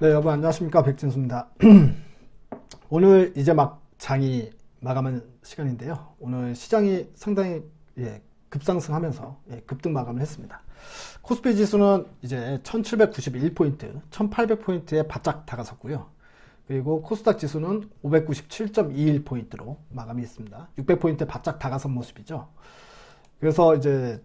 네, 여러분 안녕하십니까 백진수입니다. 오늘 이제 막 장이 마감한 시간인데요. 오늘 시장이 상당히 예, 급상승하면서 예, 급등 마감을 했습니다. 코스피 지수는 이제 1791포인트, 1800포인트에 바짝 다가섰고요. 그리고 코스닥 지수는 597.21포인트로 마감이 했습니다. 600포인트 바짝 다가선 모습이죠. 그래서 이제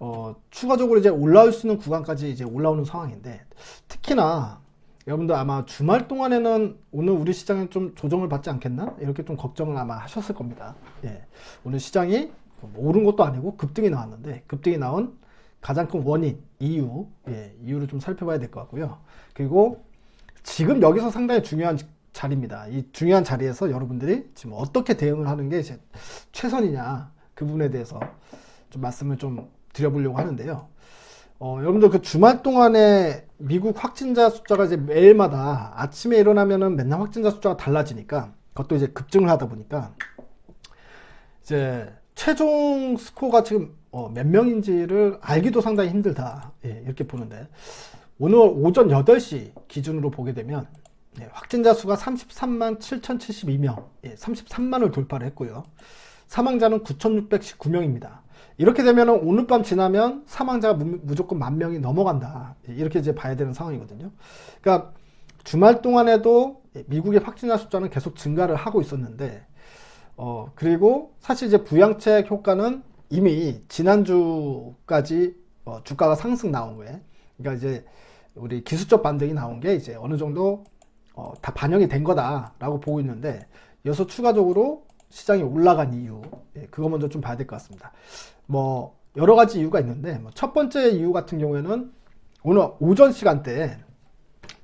어, 추가적으로 이제 올라올 수 있는 구간까지 이제 올라오는 상황인데 특히나 여러분들 아마 주말 동안에는 오늘 우리 시장은 좀 조정을 받지 않겠나 이렇게 좀 걱정을 아마 하셨을 겁니다. 예, 오늘 시장이 오른 것도 아니고 급등이 나왔는데 급등이 나온 가장 큰 원인 이유 예, 이유를 좀 살펴봐야 될 것 같고요. 그리고 지금 여기서 상당히 중요한 자리입니다. 이 중요한 자리에서 여러분들이 지금 어떻게 대응을 하는 게 이제 최선이냐 그 부분에 대해서 좀 말씀을 좀 드려보려고 하는데요. 어, 여러분들 그 주말 동안에 미국 확진자 숫자가 이제 매일마다 아침에 일어나면은 맨날 확진자 숫자가 달라지니까 그것도 이제 급증을 하다 보니까 이제 최종 스코어가 지금 어, 몇 명인지를 알기도 상당히 힘들다. 예, 이렇게 보는데 오늘 오전 8시 기준으로 보게 되면 예, 확진자 수가 33만 7,072명, 예, 33만을 돌파를 했고요. 사망자는 9,619명입니다. 이렇게 되면 오늘 밤 지나면 사망자가 무 조건 만 명이 넘어간다. 이렇게 이제 봐야 되는 상황이거든요. 그러니까 주말 동안에도 미국의 확진자 숫자는 계속 증가를 하고 있었는데, 어, 그리고 사실 이제 부양책 효과는 이미 지난주까지 어, 주가가 상승 나온 거에, 그러니까 이제 우리 기술적 반등이 나온 게 이제 어느 정도 어, 다 반영이 된 거다라고 보고 있는데, 여기서 추가적으로 시장이 올라간 이유, 예, 그거 먼저 좀 봐야 될 것 같습니다. 뭐 여러 가지 이유가 있는데 뭐 첫 번째 이유 같은 경우에는 오늘 오전 시간대에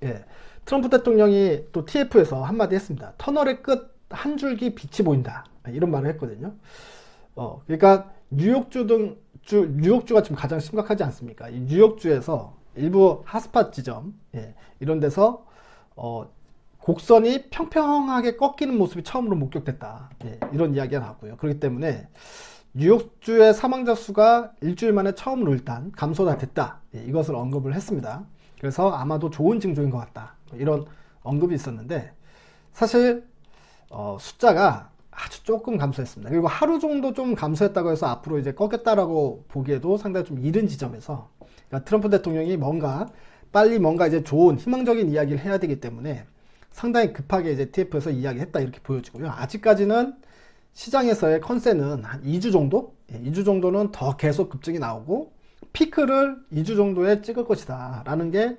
예, 트럼프 대통령이 또 TF에서 한마디 했습니다. 터널의 끝 한 줄기 빛이 보인다. 이런 말을 했거든요. 어, 그러니까 뉴욕주 등 주, 뉴욕주가 지금 가장 심각하지 않습니까? 이 뉴욕주에서 일부 핫스팟 지점, 예, 이런 데서, 어, 곡선이 평평하게 꺾이는 모습이 처음으로 목격됐다. 예, 이런 이야기가 나왔고요. 그렇기 때문에 뉴욕주의 사망자 수가 일주일 만에 처음으로 일단 감소가 됐다. 예, 이것을 언급을 했습니다. 그래서 아마도 좋은 징조인 것 같다. 이런 언급이 있었는데 사실 어, 숫자가 아주 조금 감소했습니다. 그리고 하루 정도 좀 감소했다고 해서 앞으로 이제 꺾였다라고 보기에도 상당히 좀 이른 지점에서 그러니까 트럼프 대통령이 뭔가 빨리 뭔가 이제 좋은 희망적인 이야기를 해야 되기 때문에 상당히 급하게 이제 TF에서 이야기했다 이렇게 보여지고요. 아직까지는 시장에서의 컨센은 한 2주 정도? 예, 2주 정도는 더 계속 급증이 나오고 피크를 2주 정도에 찍을 것이다 라는 게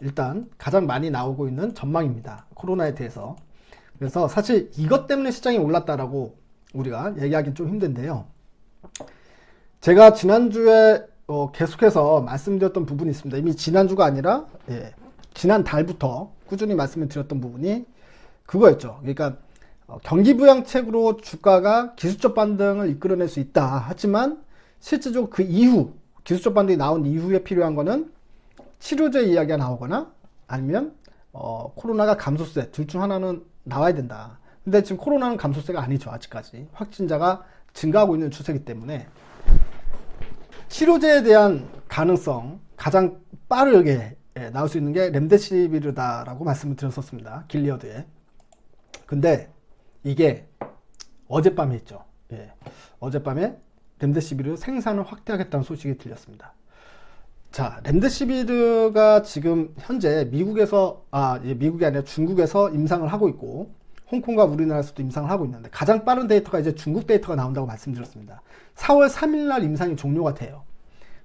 일단 가장 많이 나오고 있는 전망입니다. 코로나에 대해서. 그래서 사실 이것 때문에 시장이 올랐다라고 우리가 얘기하기 좀 힘든데요. 제가 지난주에 어 계속해서 말씀드렸던 부분이 있습니다. 이미 지난주가 아니라 예, 지난 달부터 꾸준히 말씀을 드렸던 부분이 그거였죠. 그러니까 어, 경기 부양책으로 주가가 기술적 반등을 이끌어낼 수 있다. 하지만 실제적으로 그 이후 기술적 반등이 나온 이후에 필요한 거는 치료제 이야기가 나오거나 아니면 어, 코로나가 감소세 둘 중 하나는 나와야 된다. 근데 지금 코로나는 감소세가 아니죠. 아직까지 확진자가 증가하고 있는 추세이기 때문에 치료제에 대한 가능성 가장 빠르게 예, 나올 수 있는 게 렘데시비르다라고 말씀을 드렸었습니다. 길리어드에. 근데 이게 어젯밤에 있죠. 예. 어젯밤에 렘데시비르 생산을 확대하겠다는 소식이 들렸습니다. 자, 렘데시비르가 지금 현재 미국에서 아, 미국이 아니라 중국에서 임상을 하고 있고 홍콩과 우리나라에서도 임상을 하고 있는데 가장 빠른 데이터가 이제 중국 데이터가 나온다고 말씀드렸습니다. 4월 3일 날 임상이 종료가 돼요.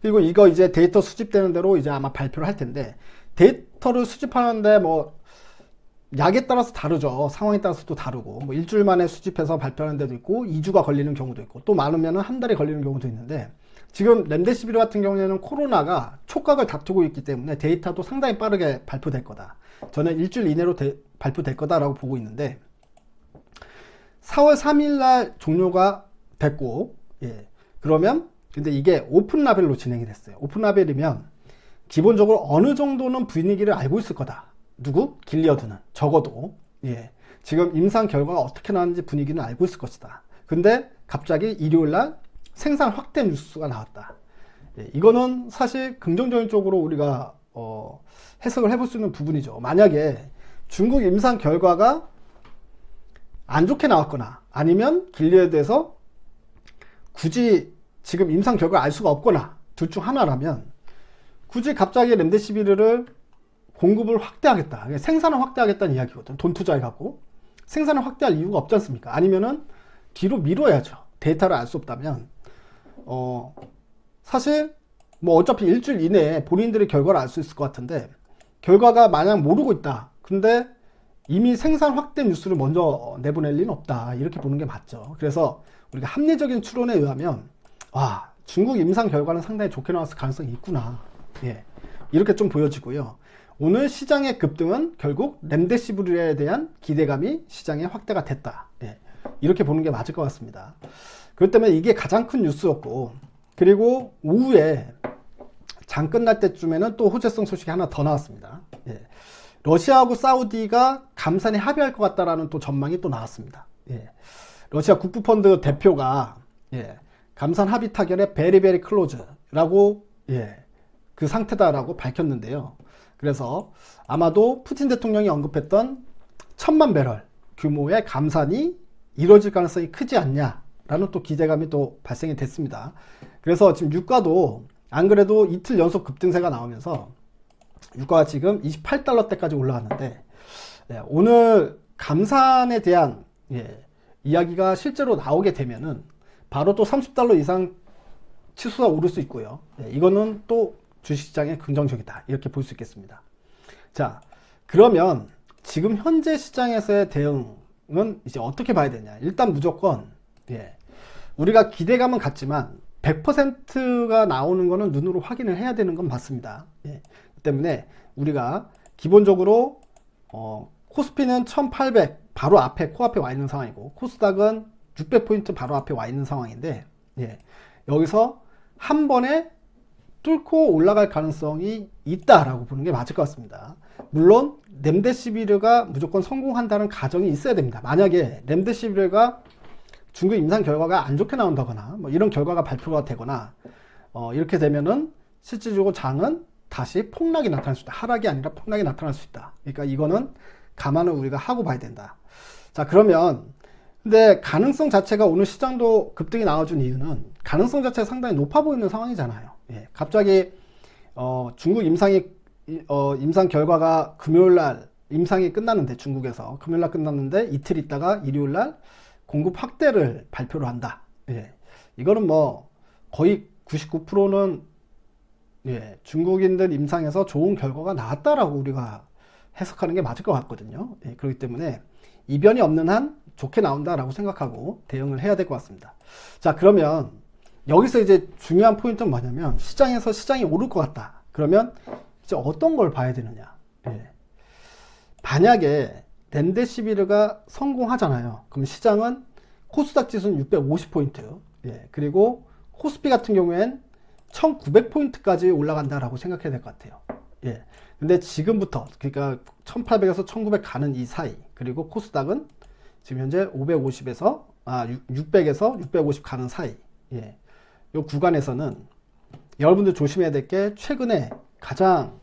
그리고 이거 이제 데이터 수집되는 대로 이제 아마 발표를 할 텐데 데이터를 수집하는데 뭐 약에 따라서 다르죠. 상황에 따라서 또 다르고 뭐 일주일 만에 수집해서 발표하는 데도 있고 2주가 걸리는 경우도 있고 또 많으면 한 달이 걸리는 경우도 있는데 지금 렘데시비르 같은 경우에는 코로나가 촉각을 다투고 있기 때문에 데이터도 상당히 빠르게 발표될 거다. 저는 일주일 이내로 대, 발표될 거다라고 보고 있는데 4월 3일 날 종료가 됐고 예. 그러면 근데 이게 오픈 라벨로 진행이 됐어요. 오픈 라벨이면 기본적으로 어느 정도는 분위기를 알고 있을 거다. 누구? 길리어드는 적어도 예. 지금 임상 결과가 어떻게 나왔는지 분위기는 알고 있을 것이다. 근데 갑자기 일요일 날 생산 확대 뉴스가 나왔다. 예. 이거는 사실 긍정적인 쪽으로 우리가 어, 해석을 해볼 수 있는 부분이죠. 만약에 중국 임상 결과가 안 좋게 나왔거나 아니면 길리에드에서 굳이 지금 임상 결과를 알 수가 없거나 둘 중 하나라면 굳이 갑자기 렘데시비르를 공급을 확대하겠다. 생산을 확대하겠다는 이야기거든. 돈 투자해갖고. 생산을 확대할 이유가 없지 않습니까? 아니면은 뒤로 미뤄야죠. 데이터를 알 수 없다면. 어, 사실 뭐 어차피 일주일 이내에 본인들의 결과를 알 수 있을 것 같은데 결과가 만약 모르고 있다. 근데 이미 생산 확대 뉴스를 먼저 내보낼 리는 없다. 이렇게 보는 게 맞죠. 그래서 우리가 합리적인 추론에 의하면 와 중국 임상 결과는 상당히 좋게 나왔을 가능성이 있구나. 예, 이렇게 좀 보여지고요. 오늘 시장의 급등은 결국 렘데시브르에 대한 기대감이 시장에 확대가 됐다. 예, 이렇게 보는 게 맞을 것 같습니다. 그렇기 때문에 이게 가장 큰 뉴스였고 그리고 오후에 장 끝날 때쯤에는 또 호재성 소식이 하나 더 나왔습니다. 예. 러시아하고 사우디가 감산에 합의할 것 같다라는 또 전망이 또 나왔습니다. 예. 러시아 국부펀드 대표가 예. 감산 합의 타결에 베리베리 클로즈라고 예. 그 상태다라고 밝혔는데요. 그래서 아마도 푸틴 대통령이 언급했던 천만 배럴 규모의 감산이 이루어질 가능성이 크지 않냐라는 또 기대감이 또 발생이 됐습니다. 그래서 지금 유가도 안 그래도 이틀 연속 급등세가 나오면서 유가가 지금 28달러대까지 올라왔는데 예, 오늘 감산에 대한 예, 이야기가 실제로 나오게 되면은 바로 또 30달러 이상 치수가 오를 수 있고요. 예, 이거는 또 주식시장에 긍정적이다 이렇게 볼 수 있겠습니다. 자 그러면 지금 현재 시장에서의 대응은 이제 어떻게 봐야 되냐? 일단 무조건 예, 우리가 기대감은 같지만 100%가 나오는 거는 눈으로 확인을 해야 되는 건 맞습니다. 예, 때문에 우리가 기본적으로 어, 코스피는 1800 바로 앞에 코앞에 와 있는 상황이고 코스닥은 600포인트 바로 앞에 와 있는 상황인데 예, 여기서 한 번에 뚫고 올라갈 가능성이 있다라고 보는 게 맞을 것 같습니다. 물론 렘데시비르가 무조건 성공한다는 가정이 있어야 됩니다. 만약에 렘데시비르가 중국 임상 결과가 안 좋게 나온다거나 뭐 이런 결과가 발표가 되거나 어, 이렇게 되면은 실질적으로 장은 다시 폭락이 나타날 수 있다. 하락이 아니라 폭락이 나타날 수 있다. 그러니까 이거는 감안을 우리가 하고 봐야 된다. 자 그러면 근데 가능성 자체가 오늘 시장도 급등이 나와준 이유는 가능성 자체가 상당히 높아 보이는 상황이잖아요. 예, 갑자기 어, 중국 임상이 어, 임상 결과가 금요일 날 임상이 끝났는데 중국에서 금요일 날 끝났는데 이틀 있다가 일요일 날 공급 확대를 발표를 한다. 예, 이거는 뭐 거의 99%는 예, 중국인들 임상에서 좋은 결과가 나왔다라고 우리가 해석하는 게 맞을 것 같거든요. 예, 그렇기 때문에 이변이 없는 한 좋게 나온다라고 생각하고 대응을 해야 될 것 같습니다. 자, 그러면 여기서 이제 중요한 포인트는 뭐냐면 시장에서 시장이 오를 것 같다. 그러면 이제 어떤 걸 봐야 되느냐. 예. 만약에 렌데시비르가 성공하잖아요. 그럼 시장은 코스닥 지수는 650포인트. 예. 그리고 코스피 같은 경우엔 1900포인트까지 올라간다라고 생각해야 될 것 같아요. 예. 근데 지금부터 그러니까 1800에서 1900 가는 이 사이 그리고 코스닥은 지금 현재 550에서 아 600에서 650 가는 사이 예. 요 구간에서는 여러분들 조심해야 될 게 최근에 가장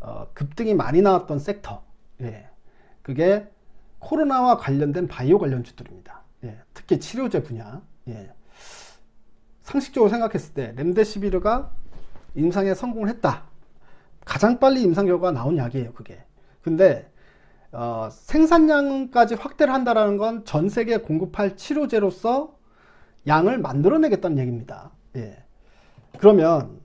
어, 급등이 많이 나왔던 섹터 예. 그게 코로나와 관련된 바이오 관련 주들입니다. 예. 특히 치료제 분야 예. 상식적으로 생각했을 때 렘데시비르가 임상에 성공을 했다. 가장 빨리 임상 결과가 나온 약이에요, 그게. 근데 어, 생산량까지 확대를 한다라는 건 전 세계에 공급할 치료제로서 양을 만들어내겠다는 얘기입니다. 예. 그러면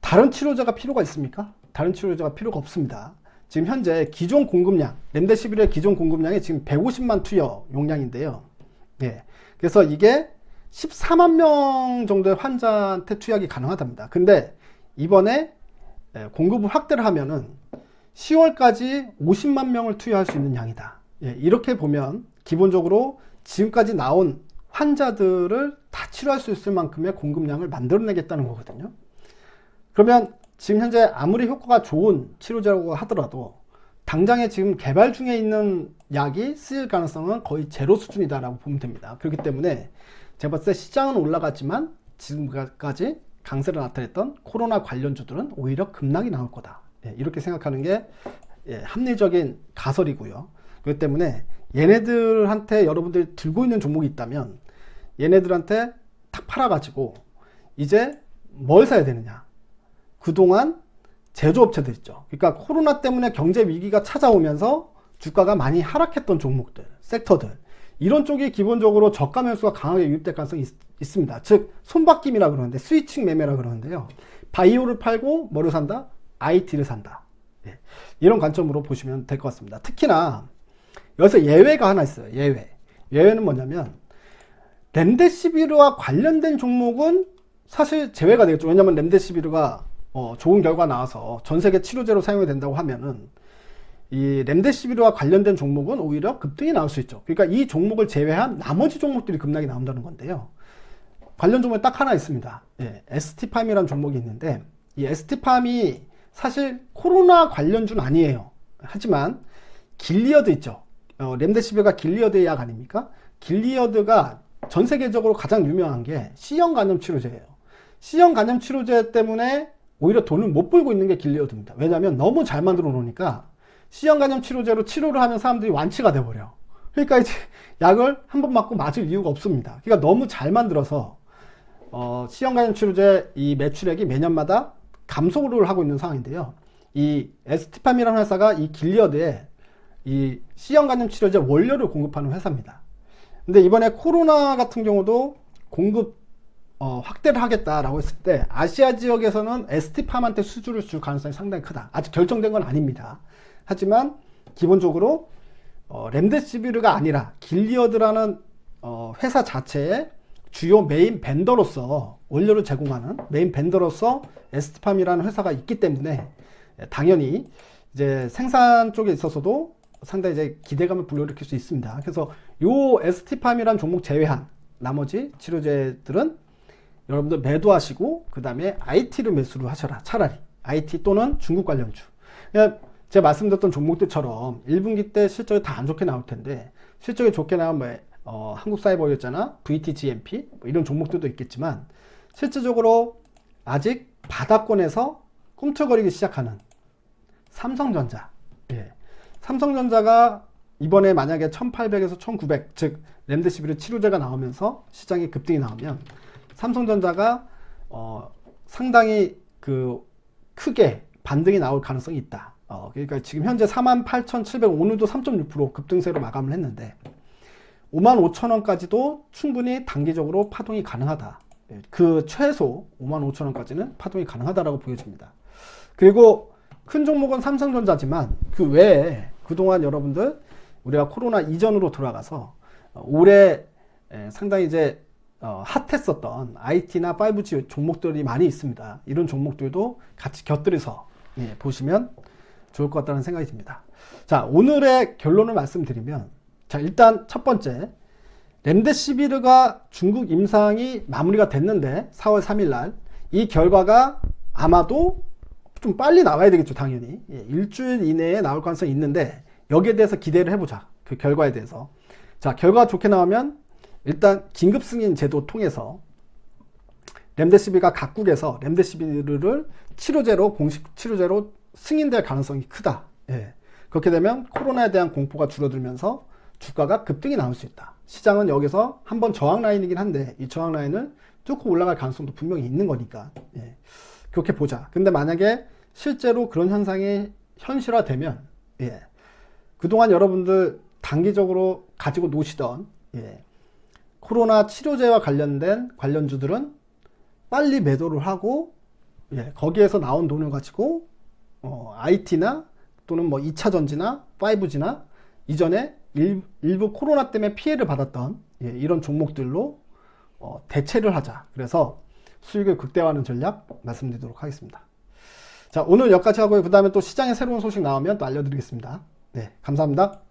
다른 치료제가 필요가 있습니까? 다른 치료제가 필요가 없습니다. 지금 현재 기존 공급량, 렘데시비르의 기존 공급량이 지금 150만 투여 용량인데요. 예. 그래서 이게 14만 명 정도의 환자한테 투약이 가능하답니다. 근데 이번에 예, 공급을 확대를 하면은 10월까지 50만 명을 투여할 수 있는 양이다. 예, 이렇게 보면 기본적으로 지금까지 나온 환자들을 다 치료할 수 있을 만큼의 공급량을 만들어내겠다는 거거든요. 그러면 지금 현재 아무리 효과가 좋은 치료제라고 하더라도 당장에 지금 개발 중에 있는 약이 쓰일 가능성은 거의 제로 수준이다라고 보면 됩니다. 그렇기 때문에 제가 봤을 때 시장은 올라갔지만 지금까지 강세를 나타냈던 코로나 관련주들은 오히려 급락이 나올 거다. 예, 이렇게 생각하는 게 예, 합리적인 가설이고요. 그렇기 때문에 얘네들한테 여러분들이 들고 있는 종목이 있다면 얘네들한테 탁 팔아가지고 이제 뭘 사야 되느냐. 그동안 제조업체들 있죠. 그러니까 코로나 때문에 경제 위기가 찾아오면서 주가가 많이 하락했던 종목들, 섹터들 이런 쪽이 기본적으로 저가 매수가 강하게 유입될 가능성이 있, 있습니다. 즉 손바뀜이라 그러는데 스위칭 매매라 그러는데요. 바이오를 팔고 뭐를 산다? IT를 산다. 예. 이런 관점으로 보시면 될 것 같습니다. 특히나 여기서 예외가 하나 있어요. 예외. 예외는 뭐냐면 렘데시비르와 관련된 종목은 사실 제외가 되겠죠. 왜냐하면 렘데시비르가 어, 좋은 결과 나와서 전 세계 치료제로 사용이 된다고 하면은 이 렘데시비르와 관련된 종목은 오히려 급등이 나올 수 있죠. 그러니까 이 종목을 제외한 나머지 종목들이 급락이 나온다는 건데요. 관련 종목이 딱 하나 있습니다. 예, ST팜이라는 종목이 있는데 이 ST팜이 사실 코로나 관련주는 아니에요. 하지만 길리어드 있죠. 어, 렘데시비르가 길리어드의 약 아닙니까? 길리어드가 전 세계적으로 가장 유명한 게 C형 간염 치료제예요. C형 간염 치료제 때문에 오히려 돈을 못 벌고 있는 게 길리어드입니다. 왜냐하면 너무 잘 만들어 놓으니까 C형 간염 치료제로 치료를 하면 사람들이 완치가 돼버려. 그러니까 이제 약을 한 번 맞고 맞을 이유가 없습니다. 그러니까 너무 잘 만들어서 어, 간염 치료제 이 매출액이 매년마다 감소를 하고 있는 상황인데요. 이 에스티팜이라는 회사가 이 길리어드에 이 C형 간염 치료제 원료를 공급하는 회사입니다. 근데 이번에 코로나 같은 경우도 공급 어, 확대를 하겠다라고 했을 때 아시아 지역에서는 에스티팜한테 수주를 줄 가능성이 상당히 크다. 아직 결정된 건 아닙니다. 하지만 기본적으로 어, 렘데시비르가 아니라 길리어드라는 어, 회사 자체의 주요 메인 벤더로서 원료를 제공하는 메인 벤더로서 에스티팜이라는 회사가 있기 때문에 당연히 이제 생산 쪽에 있어서도 상당히 이제 기대감을 불러일으킬 수 있습니다. 그래서 요 에스티팜이라는 종목 제외한 나머지 치료제들은 여러분들 매도하시고 그 다음에 IT를 매수를 하셔라. 차라리 IT 또는 중국 관련주. 제가 말씀드렸던 종목들처럼 1분기 때 실적이 다 안 좋게 나올 텐데 실적이 좋게 나오면 뭐, 어, 한국사이버였잖아, VTGMP 뭐 이런 종목들도 있겠지만 실질적으로 아직 바닥권에서 꿈틀거리기 시작하는 삼성전자. 예. 삼성전자가 이번에 만약에 1800에서 1900, 즉 렘데시비르 치료제가 나오면서 시장에 급등이 나오면 삼성전자가 어, 상당히 그 크게 반등이 나올 가능성이 있다. 어, 그러니까 지금 현재 48,700 오늘도 3.6% 급등세로 마감을 했는데 55,000원까지도 충분히 단기적으로 파동이 가능하다. 예, 그 최소 55,000원까지는 파동이 가능하다라고 보여집니다. 그리고 큰 종목은 삼성전자지만 그 외에 그동안 여러분들 우리가 코로나 이전으로 돌아가서 어, 올해 상당히 이제 어, 핫했었던 IT나 5G 종목들이 많이 있습니다. 이런 종목들도 같이 곁들여서 예, 보시면 좋을 것 같다는 생각이 듭니다. 자, 오늘의 결론을 말씀드리면 자, 일단 첫 번째 렘데시비르가 중국 임상이 마무리가 됐는데 4월 3일 날 이 결과가 아마도 좀 빨리 나와야 되겠죠, 당연히. 예, 일주일 이내에 나올 가능성이 있는데 여기에 대해서 기대를 해보자. 그 결과에 대해서. 자, 결과가 좋게 나오면 일단 긴급 승인 제도 통해서 렘데시비가 각국에서 렘데시비르를 치료제로 공식 치료제로 승인될 가능성이 크다. 예. 그렇게 되면 코로나에 대한 공포가 줄어들면서 주가가 급등이 나올 수 있다. 시장은 여기서 한번 저항 라인이긴 한데 이 저항 라인을 뚫고 올라갈 가능성도 분명히 있는 거니까 예. 그렇게 보자. 근데 만약에 실제로 그런 현상이 현실화되면 예. 그동안 여러분들 단기적으로 가지고 노시던 예. 코로나 치료제와 관련된 관련주들은 빨리 매도를 하고 예, 거기에서 나온 돈을 가지고 어, IT나 또는 뭐 2차 전지나 5G나 이전에 일, 부 코로나 때문에 피해를 받았던 예, 이런 종목들로 어, 대체를 하자. 그래서 수익을 극대화하는 전략 말씀드리도록 하겠습니다. 자, 오늘 여기까지 하고요. 그 다음에 또 시장에 새로운 소식 나오면 또 알려드리겠습니다. 네, 감사합니다.